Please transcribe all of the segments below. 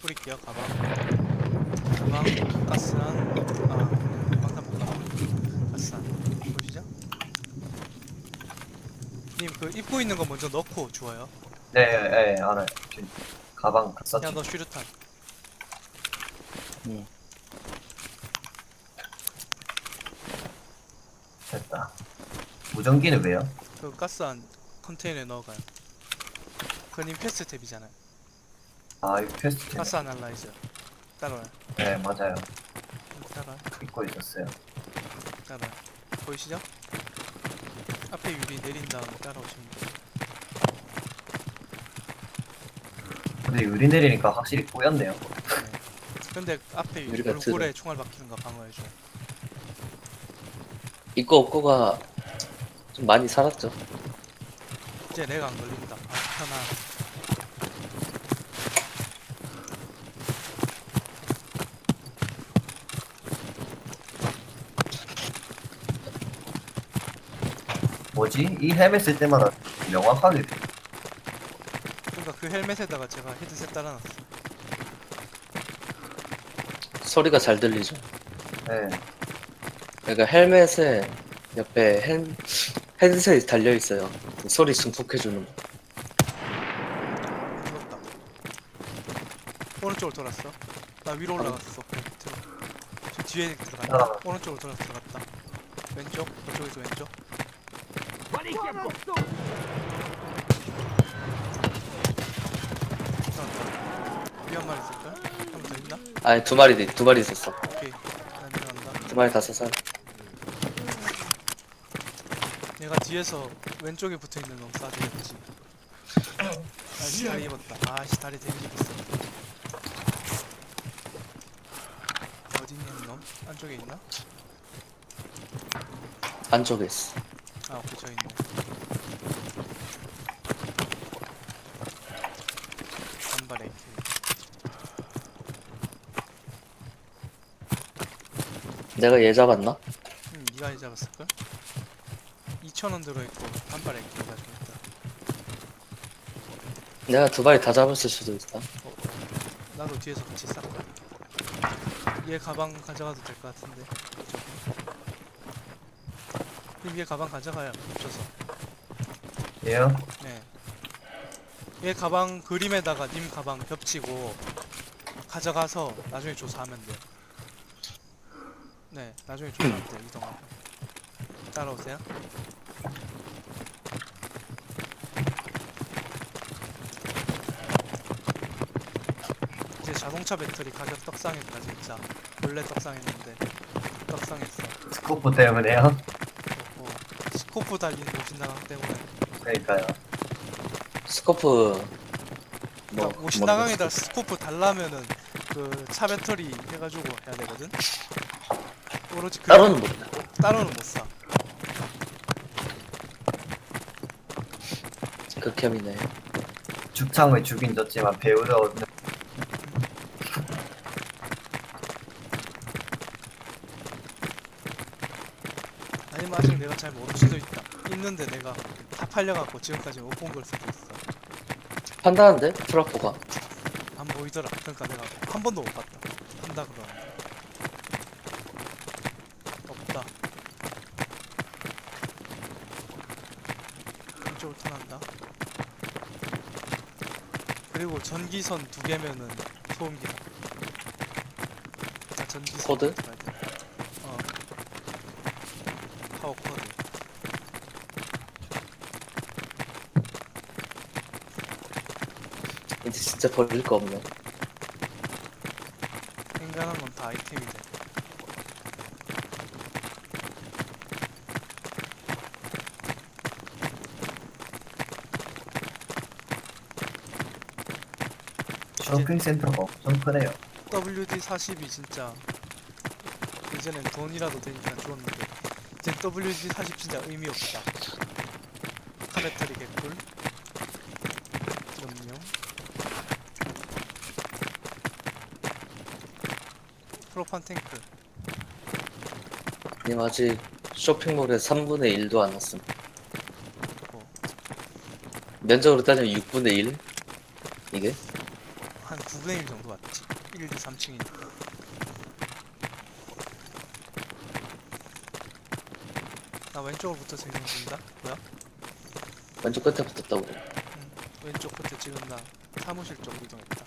뿌릴게요 가방 가방 가스한 아 방탄복 가방 가스한 보시죠 님 그 입고 있는 거 먼저 넣고 주워요 네, 예, 예, 알아요. 지금 가방 썼지. 야너 슈루탄 응. 됐다. 무전기는 왜요? 그 가스한 컨테이너에 넣어가요 그님 패스 탭이잖아요 아, 이거 퀘스트. 가스 아날라이저 따라와요 네, 맞아요. 따라와요 잊고 있었어요. 따라와요 보이시죠? 앞에 유리 내린 다음에 따라오시면 돼요 근데 유리 내리니까 확실히 꼬였네요. 네. 근데 앞에 유리가 얼굴에 총알 박히는 거 방어해줘요 있고 없고가 좀 많이 살았죠. 이제 내가 안 걸린다 아 편안 뭐지? 이 헬멧 쓸 때마다 명확하게 돼. 그러니까 그 헬멧에다가 제가 헤드셋 달아놨어 소리가 잘 들리죠. 네. 그러니까 헬멧에 옆에 헬, 헤드셋이 달려 있어요. 소리 증폭해 주는 거. 무섭다 오른쪽으로 돌았어 나 위로 올라갔어 밑으로 저 뒤에 들어간다 아. 오른쪽으로 돌아서 들어갔다 왼쪽 저쪽에서 왼쪽 들어갔다 위한 마리 있을까? 한번 더 있나? 아니 두 마리 두 마리 있었어. 오케이 난 들어간다 두 마리 다 써서 내가 뒤에서 왼쪽에 붙어 있는 놈 쏴주겠지 아씨 다리 입었다 아씨 다리 데미 입었어 어디 있는 놈? 안쪽에 있나? 안쪽에 있어. 아 오케이 저 있네 단발 AK 내가 얘 잡았나? 응 니가 이 잡았을걸? 2,000원 들어있고 단발 AK 가지고 있다 내가 두 마리 다 잡았을 수도 있다. 어, 어. 나도 뒤에서 같이 쌌다 얘 가방 가져가도 될 것 같은데 님, 얘 가방 가져가요 겹쳐서 얘요? 네. 얘 가방 그림에다가 님 가방 겹치고 가져가서 나중에 조사하면 돼요. 네, 나중에 조사하면 돼요. 이동하고. 따라오세요. 이제 자동차 배터리 가격 떡상했다 진짜. 원래 떡상했는데 떡상했어. 스코프 때문에요? 어, 스코프 달린 모신나강 때문에. 그러니까요. 스코프 뭐 그러니까 모신나강에다 스코프 달라면은 그 차 배터리 해가지고 해야 되거든. 오로지 그 따로는 못. 따로는 못 사. 극혐이네. 죽창을 죽인 졌지만 배우를 얻는 아니면 아직 내가 잘 모를 수도 있다. 있는데 내가 다 팔려갖고 지금까지 못 본 걸 수도 있어. 판다는데 트라포가 안 보이더라. 그러니까 내가 한 번도 못 봤다. 한다 그러는데. 없다. 이쪽으로 턴한다. 그리고 전기선 두 개면은 소음기. 아, 전기선. 코드? 들어가야 돼. 어. 파워 코드. 이제 진짜 버릴 거 없네. 인간한 건 다 아이템이 돼. 쇼핑센터가 엄청 크네요. WD-40이 진짜 예전엔 돈이라도 되니까 좋았는데 이제 WD-40 진짜 의미 없다. 카메터리 개꿀. 염료. 프로판 탱크. 님 아직 쇼핑몰에 3분의 1도 안 왔음. 뭐. 면적으로 따지면 6분의 1? 이게? 한 9분의 1 정도 왔지 1, 2, 3층이니까 나 왼쪽으로 붙어서 이동 중이다 뭐야? 왼쪽 끝에 붙었다고. 왼쪽 끝에 지금 나 사무실 쪽으로 이동했다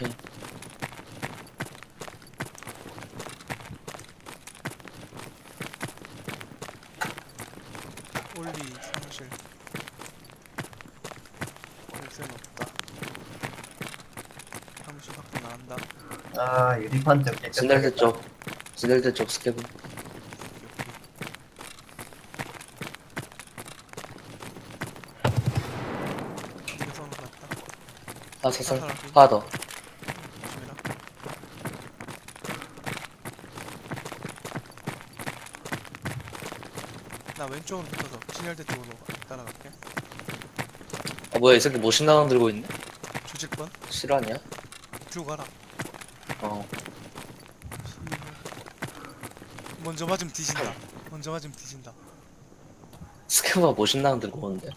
오케이. 올리 사무실 열쇠는 없다 사무실 밖으로 나간다 아 유리판 좀 깨끗하게 진열대 쪽. 진열대 쪽 스케브. 여기 이거 선으로 갔다 아. 사살. 하나 더. 조심해라 나 왼쪽으로 붙어서 진열대 쪽으로 따라갈게 아, 뭐야, 이 새끼 모신나강 들고 있네? 조직번 실화냐? 들고 가라 어. 먼저 맞으면 뒤진다 먼저 맞으면 뒤진다 스케브가 모신나강 들고 오는데.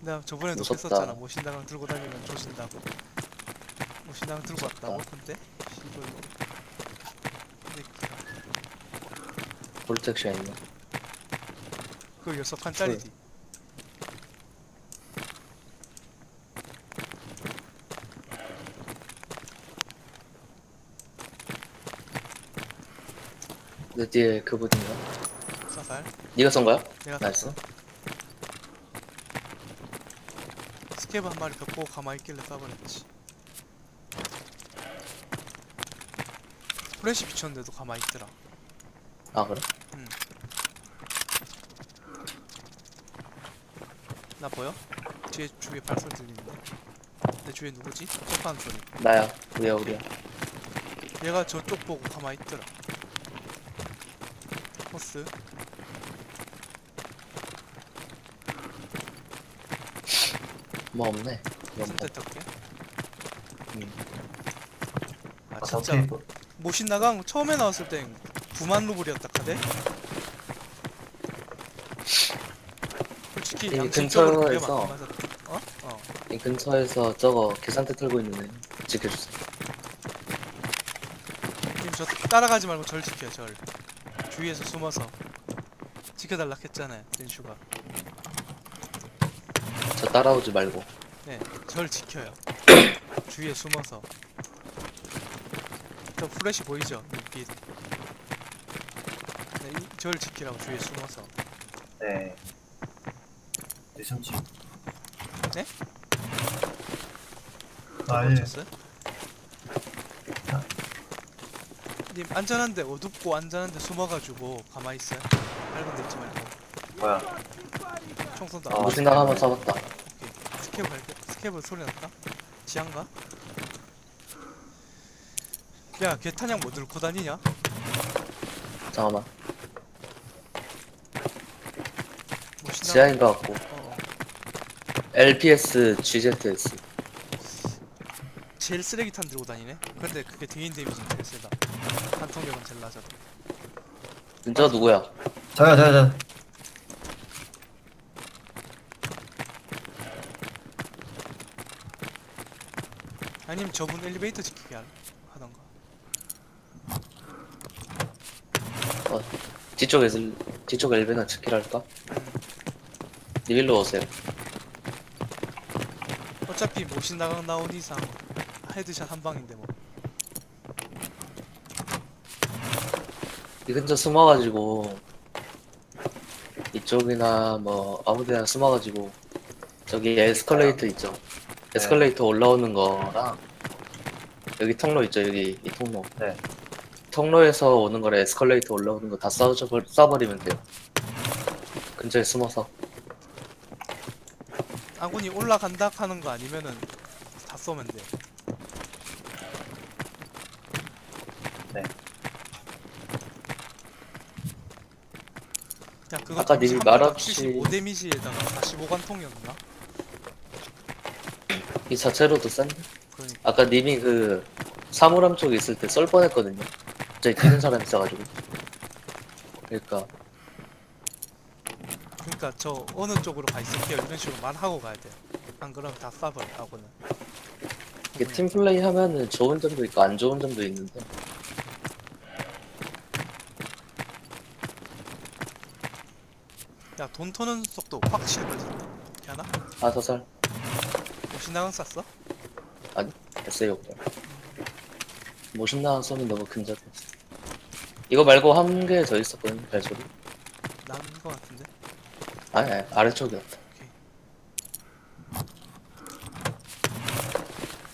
내가 저번에도 무섭다. 했었잖아 모신당을 들고 다니면 조신다고 모신당 들고 왔다고 근데 근데 볼텍시아 있네. 그거 여섯 칸짜리지 내 뒤에 그분인가? 사살 네가 쏜 거야? 내가 나이스. 스케브 한 마리 벽 보고 가만히 있길래 쏴버렸지 프레시 비쳤는데도 가만히 있더라 아, 그래? 나 보여? 뒤에 주위에 발소리 들리는데 내 주위에 누구지? 점프하는 소리 나야. 우리야, 우리야. 얘가 저쪽 보고 가만히 있더라 호스 뭐 없네. 뭐. 선택 탈게 음. 아 아 진짜 테이프 모신나강 처음에 나왔을 땐 9만 루블이었다 카대 솔직히 이 양심적으로 그게 근처에서 맞긴 맞았다 어? 어. 이 근처에서 저거 계산대 털고 있는 애 지켜주세요. 지금 저 따라가지 말고 절 지켜 절. 주위에서 숨어서. 지켜달라 했잖아요 댄슈가. 저 따라오지 말고. 네절 지켜요. 주위에 숨어서. 저 플래시 보이죠? 눈빛 네, 이, 절 지키라고 주위에 숨어서. 네 유심치 네? 아 예 쳤어요? 님 안전한데 어둡고 안전한데 숨어가지고 가만히 있어요 밝은 데 있지 말고 뭐야 총 쏜다 아, 한번 잡았다. 오케이 스케브 발견 스케브 소리 났다 지한가? 야 걔 탄약 뭐 들고 다니냐? 잠깐만. 뭐 신나? 지하인 것 같고. 어, 어. LPS, GZS. 제일 쓰레기탄 들고 다니네? 근데 그게 등인 데미지는 제일 세다 한통력은 제일 낮아 저 누구야? 저요 저요 저 아니면 저분 엘리베이터 지키게 하- 하던가 뒤쪽에서 뒤쪽 엘베나 지키랄까? 님 일로 오세요. 어차피 모신 나강 나온 이상 헤드샷 한 방인데 뭐 이 근처 숨어가지고 이쪽이나 뭐 아무데나 숨어가지고 저기 에스컬레이터 있죠. 에스컬레이터 올라오는 거랑 여기 통로 있죠. 여기 이 통로. 네. 통로에서 오는 거랑 에스컬레이터 올라오는 거 다 쏴버리면 돼요. 근처에 숨어서 아군이 올라간다 하는 거 아니면은 다 쏘면 돼. 네. 야 그거 아까 님이 말없이- 75 데미지에다가 45관 통이었나? 이 자체로도 센데. 그러니까 아까 님이 그 사물함 쪽에 있을 때 썰 뻔했거든요. 저기 뛰는 사람 있어가지고. 그러니까 그러니까 저 어느 쪽으로 가 있을게요 이런 식으로 말하고 가야 돼. 안 그러면 다 쏴버려 하고는. 이게 팀 플레이 하면은 좋은 점도 있고 안 좋은 점도 있는데 야 돈 터는 속도 확 실거진다. 괜찮아? 아 서살 신나강 쐈어? SA 없다 모신나 쏘면 너무 근접했어 이거 말고 한 개 더 있었거든 발소리 난거 같은데. 아니 아니 아래쪽이었다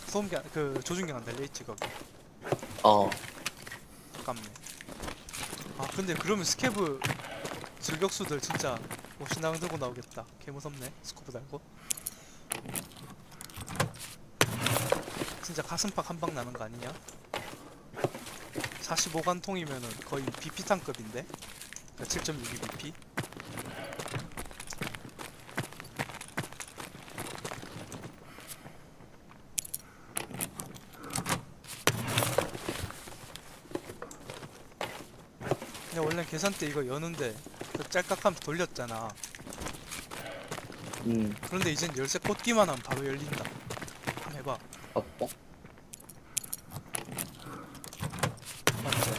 소음기 안- 그 조준경 안 달려 있지 거기. 어 아깝네. 아 근데 그러면 스케브 즐격수들 진짜 뭐 신나강 들고 나오겠다. 개 무섭네. 스코프 달고. 진짜 가슴팍 한 방 나는 거 아니냐? 45간 통이면은 거의 BP 탄급인데? 그러니까 7.62 BP? 근데 원래 계산 때 이거 여는데 그 짤깍하면 돌렸잖아. 음, 그런데 이젠 열쇠 꽂기만 하면 바로 열린다. 한번 해봐. 아빠. 맞지?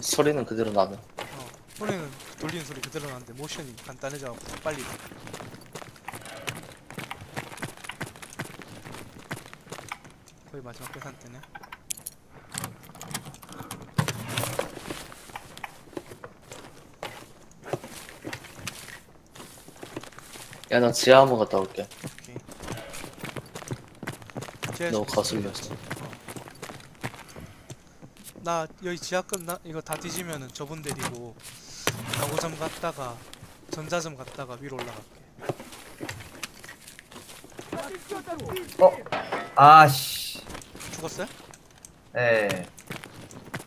소리는 그대로 나네. 어. 소리는 돌리는 소리 그대로 나는데 모션이 간단해져갖고 더 빨리 돼. 거의 마지막 계산 때네. 야, 나 지하 한번 갔다 올게. 오케이. 지하에서 너무 무슨 거슬렸어. 어. 나 여기 지하 끝나 이거 다 뒤지면은 저분 데리고 가구점 갔다가 전자점 갔다가 위로 올라갈게. 아씨. 죽었어요? 예.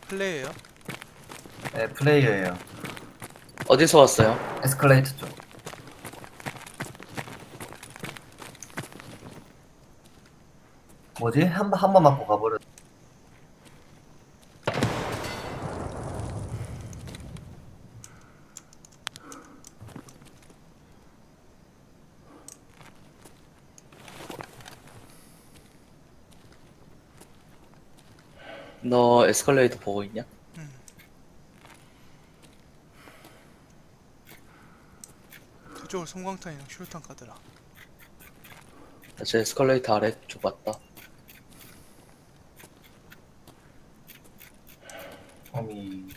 플레이예요? 예, 플레이어예요. 어디서 왔어요? 에스컬레이터 쪽. 뭐지? 한번한번 맞고 가버렸. 너 에스컬레이터 보고 있냐? 음. 저쪽을 송광탄이랑 슈루탄 가더라. 나저 에스컬레이터 아래 쪽 봤다. 어미.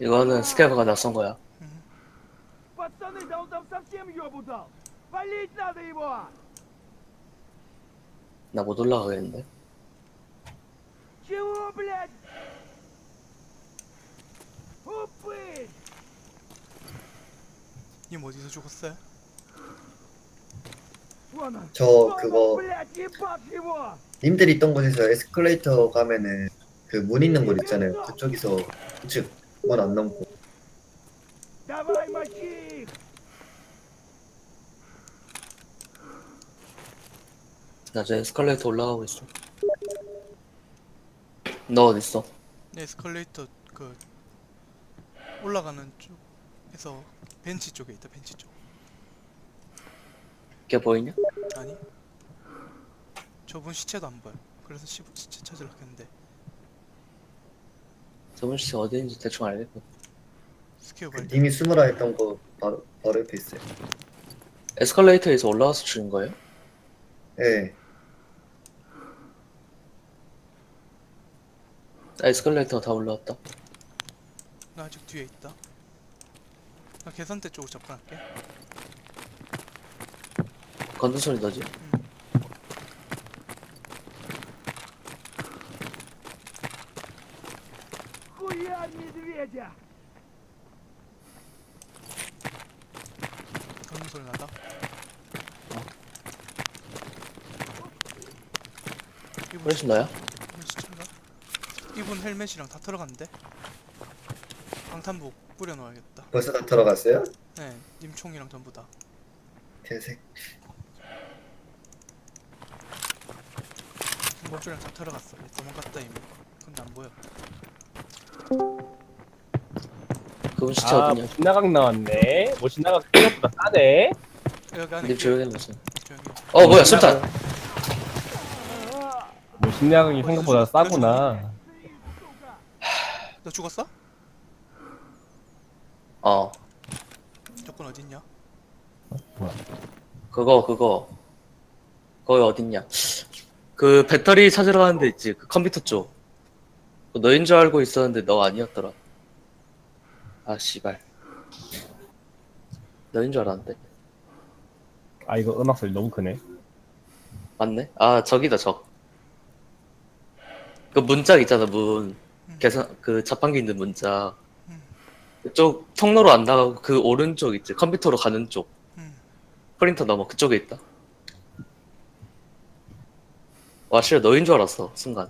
이거는 스캐브가 낯선 거야. Пацаны, да он там совсем ёбу дал! Валить надо его! 나 못 올라가겠는데? 죽었어요? Вон он! 저 Вон он, 그거 блядь, ебать его! 님들이 있던 곳에서 에스컬레이터 가면은 그 문 있는 곳 있잖아요. 그쪽에서 우측 문 안 넘고. Давай мочи их! 나 저 에스컬레이터 올라가고 있어. 너 어딨어? 네, 에스컬레이터 그 올라가는 쪽에서 벤치 쪽에 있다. 벤치 쪽. 걔 보이냐? 아니? 저분 시체도 안 보여. 그래서 시, 시체 찾으러 갔는데 저번 시체 어디 있는지 대충 알겠거든. 스퀘어 그 발견. 님이 숨으라 했던 거 바로 바로 옆에 있어요. 에스컬레이터에서 올라와서 죽은 거예요? 예. 나 에스컬레이터 다 올라왔다. 나 아직 뒤에 있다. 나 계산대 쪽으로 접근할게. 건든 소리 너지? Хуя медведя! 그런 소리 나다. 이분 훨씬 나야? 이분 시체인가? 이분 헬멧이랑 다 털어갔는데? 방탄복 뿌려놓아야겠다. 벌써 다 들어갔어요? 네, 님 총이랑 전부 다. 개색. 김범주랑 다 들어갔어. 도망갔다 이미. 근데 안 보여. 그분 시체 아, 어디냐? 모신나각 나왔네. 모신나각 생각보다 싸네. 여기 안에 님 그- 조용히 해보세요. 조용히. 어 뭐야 술탄. 모신나각이 생각보다 싸구나. 너 죽었어? 어 조건 어딨냐? 그거 그거 거기 어딨냐? 그 배터리 찾으러 가는 데 있지. 그 컴퓨터 쪽. 그거 너인 줄 알고 있었는데 너 아니었더라. 아 씨발. 너인 줄 알았는데. 아 이거 음악 소리 너무 크네. 맞네? 아 저기다 적. 그 문짝 있잖아 문. 음. 계산 그 자판기 있는 문짝. 음. 그쪽 통로로 안 나가고 그 오른쪽 있지 컴퓨터로 가는 쪽. 음. 프린터 넘어 그쪽에 있다. 와 씨발 너인 줄 알았어 순간.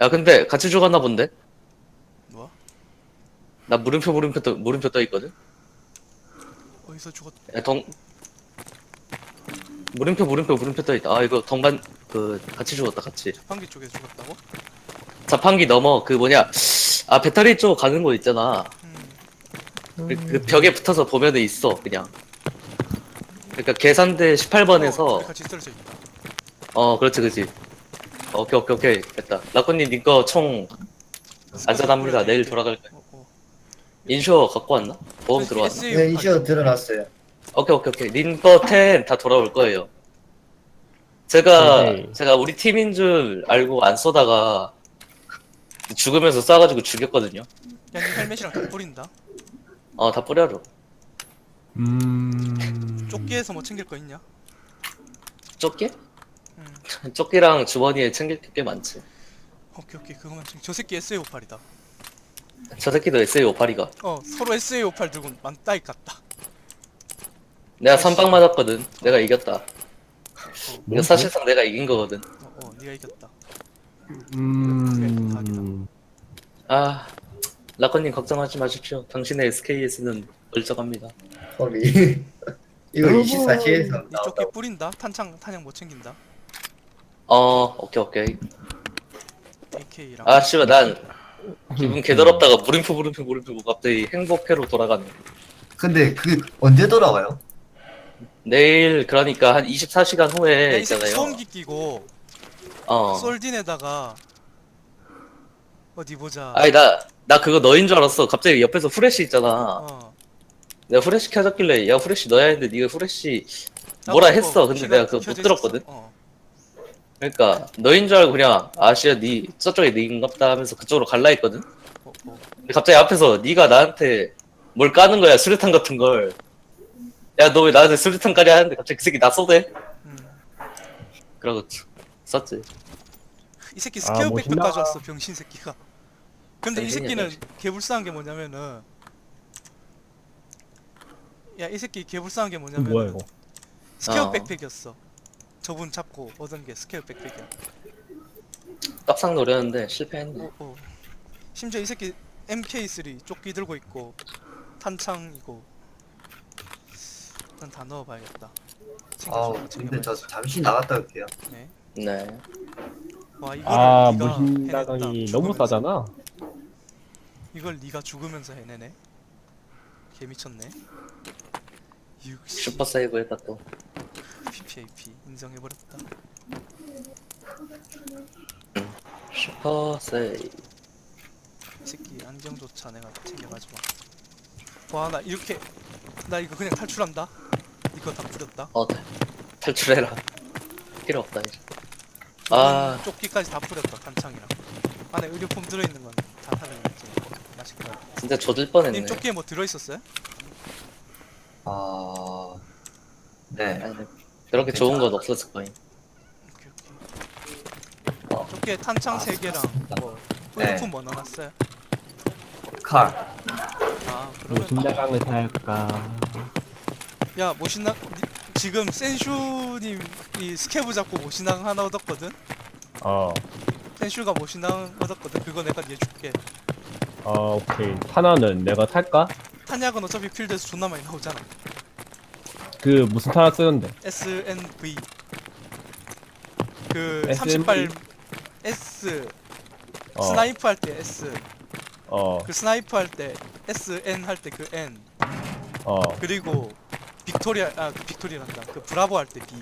야 근데 같이 죽었나 본데? 뭐야? 나 물음표 물음표 떠 물음표 떠 있거든. 어디서 죽었? 야, 동 물음표 물음표 물음표 떠 있다. 아 이거 동반 그 같이 죽었다 같이. 자판기 쪽에서 죽었다고? 자판기 넘어 그 뭐냐 아 배터리 쪽 가는 거 있잖아 음. 그, 그 벽에 붙어서 보면은 있어 그냥 그러니까 계산대 어, 18번에서 우리 같이 쓰러져 있다. 어 그렇지 그렇지 오케이 오케이 오케이 됐다 라코님 니거 총 안전합니다 내일. 돌아갈 거야 어, 어. 인슈어 갖고 왔나? 보험 들어왔나? SAO 네, 인슈어 드러났어요. 오케이 오케이 오케이 님거 10다 돌아올 거예요 제가 오케이. 제가 우리 팀인 줄 알고 안 쏘다가 죽으면서 쏴가지고 죽였거든요 야, 니 헬멧이랑 다 뿌린다. 어다 뿌려줘 음. 조끼에서 뭐 챙길 거 있냐? 조끼? 음. 조끼랑 주머니에 챙길 게 많지. 오케이 오케이 그거만 챙겨. 저 새끼 SA58이다. 저 새끼도 SA58이가. 어 서로 SA58 들고 만따이 같다. 내가 선빵 맞았거든. 내가 이겼다. 뭐? 이거 사실상 내가 이긴 거거든. 어, 어 네가 이겼다. 음. 아, 라커님 걱정하지 마십시오. 당신의 SKS는 멀쩡합니다. 헐이. 이거 24시에서 이 조끼 나온다고. 뿌린다. 탄창 탄약 못 챙긴다. 어, 오케이 오케이. AK랑. 아, 씨발 난 기분 개더럽다가 물음표 물음표 물음표 갑자기 행복회로 돌아가네. 근데 그게 언제 돌아와요? 내일 그러니까 한 24시간 후에 있잖아요. 소음기 끼고 어. 솔딘에다가 어디 보자. 아니 나 나 그거 너인 줄 알았어. 갑자기 옆에서 후레쉬 있잖아. 어. 내가 후레쉬 켜졌길래 야 후레쉬 넣어야 했는데 네가 후레쉬 뭐라 나도 했어. 그거 근데 키가 내가 그거 못 켜져 들었거든. 있었어. 어. 그러니까 너인 줄 알고 그냥 아씨야 니 저쪽에 니인갑다 하면서 그쪽으로 갈라 했거든. 어, 어. 근데 갑자기 앞에서 네가 나한테 뭘 까는 거야 수류탄 같은 걸. 야 너 왜 나한테 수류탄 까냐 하는데 갑자기 그 새끼 나 쏘대. 음. 그러고 썼지. 이 새끼 아, 스퀘어 멋있나? 백팩 가져왔어 병신 새끼가. 근데 이 병신이야, 새끼는 병신. 개불쌍한 게 뭐냐면은 야 이 새끼 개불쌍한 게 뭐냐면 뭐야 이거? 스퀘어 어. 백팩이었어. 저분 잡고 얻은 게 스퀘어 백팩이야. 떡상 노렸는데 실패했네. 어, 어. 심지어 이 새끼 MK3 조끼 들고 있고 탄창이고 일단 다 넣어봐야겠다. 아우, 챙겨줘, 근데 저. 잠시 나갔다 올게요. 네. 네. 와 이걸 아 네가 모신나각이 해냈다, 너무 죽으면서. 싸잖아. 이걸 네가 죽으면서 해내네. 개 미쳤네. 60 슈퍼 세이브 했다 또. PPAP 인정해버렸다. 슈퍼 세이브. 이 새끼 안경조차 내가 챙겨가지고. 와나 이렇게 나 이거 그냥 탈출한다. 이거 다 뿌렸다. 어 탈- 탈출해라. 필요 없다 이제. 아 조끼까지 다 뿌렸다 탄창이랑. 안에 의료품 들어있는 건다 사용했지. 맛있게. 진짜 조질 뻔했네. 님 조끼에 뭐 들어있었어요? 아, 네. 아니, 그렇게 좋은 건 없었을 거임. 오케이 오케이. 어. 조끼에 탄창 아, 3개랑 뭐 네. 의료품 뭐 넣어놨어요? 칼. 아 그러면 모신나각을 살까? 야 모신나 니- 지금 센슈님 이 스케브 잡고 모신낭 하나 얻었거든? 어. 센슈가 모신낭 얻었거든 그거 내가 얘 줄게 어, 오케이. 타나는 내가 탈까? 탄약은 어차피 필드에서 존나 많이 나오잖아. 그 무슨 타나 쓰는데? SNV 그 SNV? 38 S 어, 스나이프 할 때 S 어, 그 스나이프 할 때 SN 할 때 그 N 어, 그리고 빅토리아 아그 빅토리란다 그 브라보 할 때 B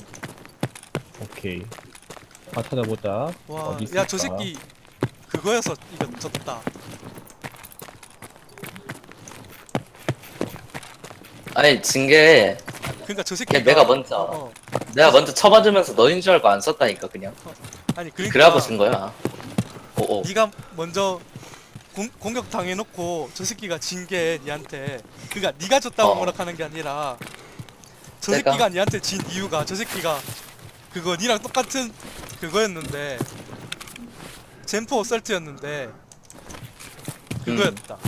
오케이. 아, 찾아보자. 어디 와야저 있을까? 새끼 그거여서 이거 졌다 아니 징계 그러니까 저 새끼가 내가 먼저. 어, 내가 먼저 쳐맞으면서 너인 줄 알고 안 썼다니까 그냥 아니 그러니까 그래갖고 진 거야 오오 네가 먼저 공, 공격 당해놓고 저 새끼가 진 게 니한테 그니까 네가 졌다고 어. 뭐라 하는 게 아니라 저 내가? 새끼가 니한테 진 이유가 저 새끼가 그거 니랑 똑같은 그거였는데 젠포 설트였는데 그거였다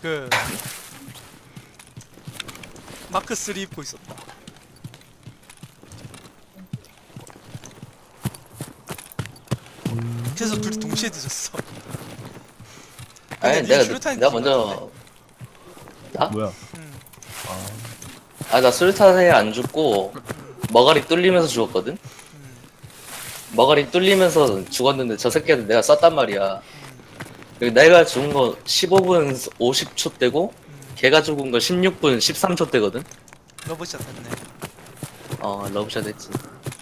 그 마크 3 입고 있었다 그래서 둘이 동시에 늦었어 아니 근데 내가 니 슈루탄인 내가 줄 먼저 뭐야? 음. 아나 수류탄에 안 죽고 머가리 뚫리면서 죽었거든 음. 머가리 뚫리면서 죽었는데 저 새끼한테 내가 쐈단 말이야 내가 죽은 거 15분 50초 때고 음. 걔가 죽은 거 16분 13초 때거든 러브샷 했네 어 러브샷 했지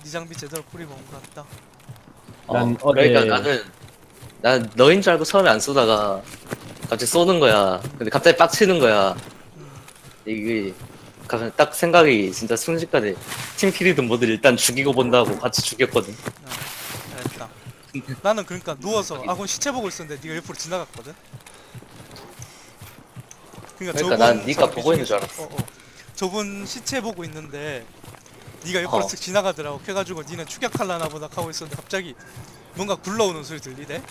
니 장비 제대로 뿌리고 온것 같다 어, 난 어제- 그러니까 나는 난 너인 줄 알고 처음에 안 쏘다가 갑자기 쏘는 거야. 근데 갑자기 빡치는 거야. 음. 이게 갑자기 딱 생각이 진짜 순식간에 팀킬이든 뭐든 일단 죽이고 본다고 같이 죽였거든. 어, 잘했다 나는 그러니까 누워서 아군 시체 보고 있었는데 니가 옆으로 지나갔거든 그러니까, 그러니까 난 저분 니가 장비 보고 있는 줄 중에서- 어, 어. 저분 시체 보고 있는데 니가 옆으로 어. 쓱 지나가더라고 그래가지고 니는 추격할라나 보다 하고 있었는데 갑자기 뭔가 굴러오는 소리 들리대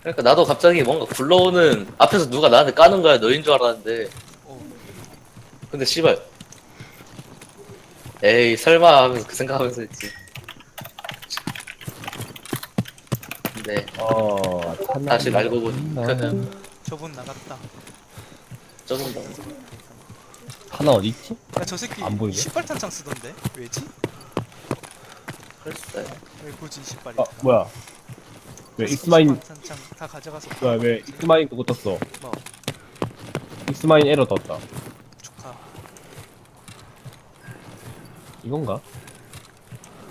그러니까 나도 갑자기 뭔가 굴러오는 앞에서 누가 나한테 까는 거야. 너인 줄 알았는데 어. 근데 씨발 에이 설마 하면서 그 생각하면서 했지. 근데 어, 타나. 다시 알고 보니 나는 저분 나갔다 조금 더 타나 어디 있지? 야 저 새끼 안 보이네. 신발 탄창 쓰던데 왜지? 그랬어요. 왜 굳이 신발이 아, 뭐야? 왜 익스마인 탄창 다 가져가서 뭐야 왜 익스마인 그거 떴어? 뭐 익스마인 에러 떴다. 축하 이건가?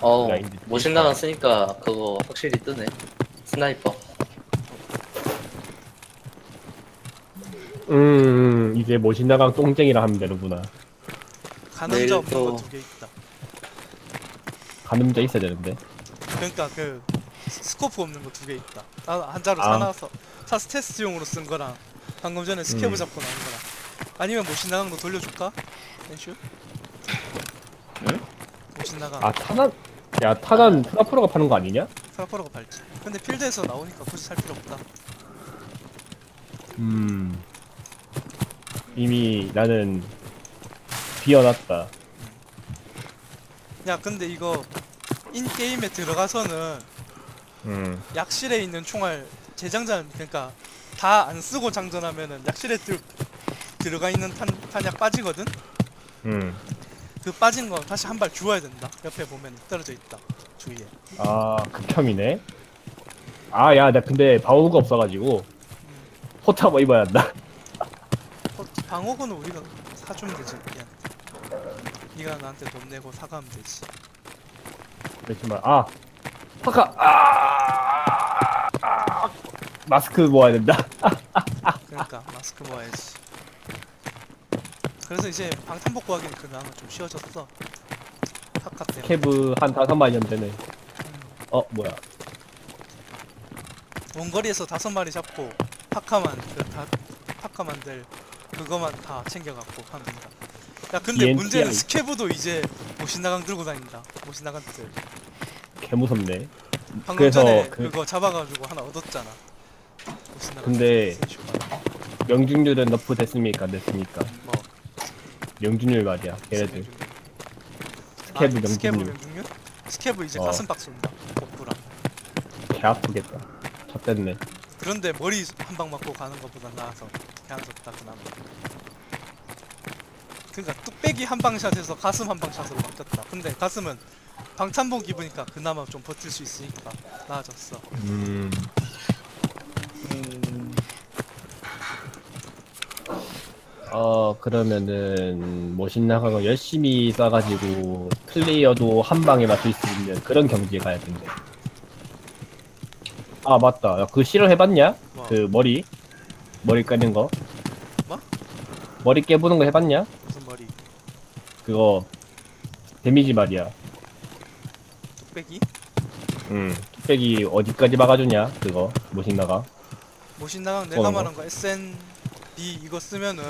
어, 라인들 모신 나간 쓰니까 그거 확실히 뜨네. 스나이퍼. 음, 이제 모신나강 똥쟁이라 하면 되는구나. 가늠자 없는 또- 거 두 개 있다 가늠자 있어야 되는데. 그러니까 그 스- 스코프 없는 거 두 개 있다 나 한자로 아. 사놔서 사 테스트용으로 쓴 거랑 방금 전에 스케브 음. 잡고 나온 거랑 아니면 모신나강도 돌려줄까? 댄슈? 응? 모신나강 아, 타난, 야, 타난 트라프로가 파는 거 아니냐? 트라퍼로가 밟지 근데 필드에서 나오니까 굳이 살 필요 없다 음. 이미 나는 비어났다. 야 근데 이거 인게임에 들어가서는 음. 약실에 있는 총알 재장전 그러니까 다 안 쓰고 장전하면은 약실에 들, 들어가 있는 탄, 탄약 빠지거든? 음. 그 빠진 거 다시 한 발 주워야 된다 옆에 보면 떨어져 있다 주위에 아, 극혐이네. 아, 야, 나 근데 바우가 없어가지고 포트 한번 입어야 한다. 어, 방어구는 우리가 사주면 되지 그냥 네가 나한테 돈 내고 사가면 되지 잠시만, 아, 파카, 아, 아, 마스크 모아야 된다. 그러니까 마스크 모아야지 그래서 이제 방탄복 구하기는 그나마 좀 쉬워졌어 파카 때문에 캐브 한 다섯 마리면 되네. 음. 어, 뭐야? 원거리에서 다섯 마리 잡고 파카만 그다 파카 만들 그거만 다 챙겨갖고 하면 된다. 야 근데 ENTI. 문제는 스케브도 이제 모신나강 들고 다닌다. 모신나강들 개 무섭네. 방금 그래서 전에 그- 그... 거 잡아가지고 하나 얻었잖아. 모신나강 근데. 명중률은 너프 됐습니까? 안 됐습니까? 뭐 명중률 말이야. 걔네들. 스케브 아, 명중률. 스케브 이제 어. 가슴팍 쏜다. 복부랑. 개 아프겠다. 젖됐네. 그런데 머리 한 방 맞고 가는 것보다 나아서 괜찮았다 그나마 그니까 뚝배기 한 방 샷에서 가슴 한 방 샷으로 바뀌었다 근데 가슴은 방탄복 입으니까 그나마 좀 버틸 수 있으니까 나아졌어 음. 어 그러면은 거 열심히 쏴가지고 플레이어도 한 방에 맞출 수 있는 그런 경지에 가야 된대. 아 맞다. 야, 그거 실험 해봤냐? 뭐 그 머리 머리 까는 거. 뭐? 머리 깨부는 거 해봤냐? 무슨 머리 그거 데미지 말이야. 뚝배기 응. 뚝배기 어디까지 막아주냐? 그거 멋있나가. 모신나강 내가 어느 거? 말한 거 SNB 이거 쓰면은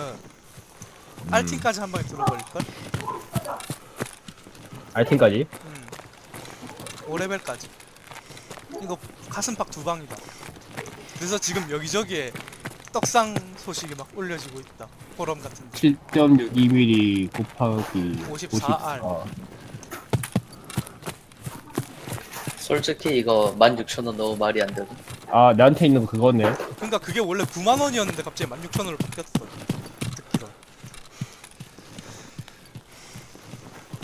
알팅까지 한 방에 들어버릴걸? 알텐까지? 음 5레벨까지 이거 가슴팍 두 방이다 그래서 지금 여기저기에 떡상 소식이 막 올려지고 있다 포럼 같은데 7.62mm 곱하기 54R. 54. 솔직히 이거 16,000원 너무 말이 안 되고. 아 나한테 있는 거 그거네. 그러니까 그게 원래 9만 원이었는데 갑자기 16,000원으로 바뀌었어 듣기로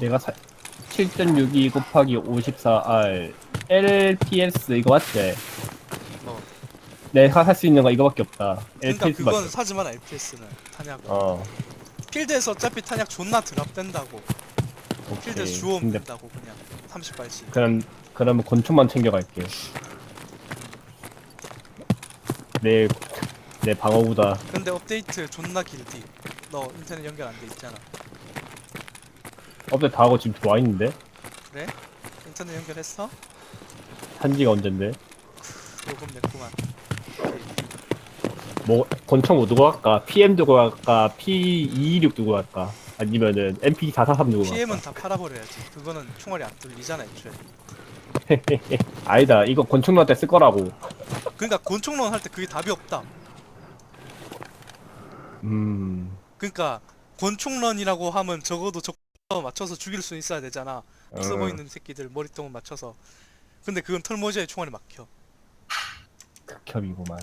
내가 사... 7.62 곱하기 54R LPS 이거 맞지? 뭐 내가 살 수 있는 거 이거밖에 없다. 그러니까 LPS 그건 맞지? 사지만 LPS는 탄약은 어. 필드에서 어차피 탄약 존나 드랍된다고 오케이. 필드에서 주워 근데 먹는다고 그냥 30발씩 그럼 그러면 권총만 챙겨갈게. 내, 내 방어보다 근데 업데이트 존나 길디 너 인터넷 연결 안 돼 있잖아 업데이트 다 하고 지금 들어와 있는데? 그래? 인터넷 연결했어? 한지가 언젠데? 요금 냈구만 뭐 권총 뭐 누구 할까? PM 누구 할까? P226 누구 할까? 아니면은 MP443 누구 할까? PM은 다 팔아버려야지 그거는 총알이 안 뚫리잖아 애초에 아니다 이거 권총한테 쓸 거라고 그러니까 권총론 할 때 그게 답이 없다. 음. 그러니까 권총런이라고 하면 적어도 적 맞춰서 죽일 수 있어야 되잖아. 없어 어. 보이는 새끼들 머리통을 맞춰서. 근데 그건 털모자에 총알이 막혀. 극혐이구만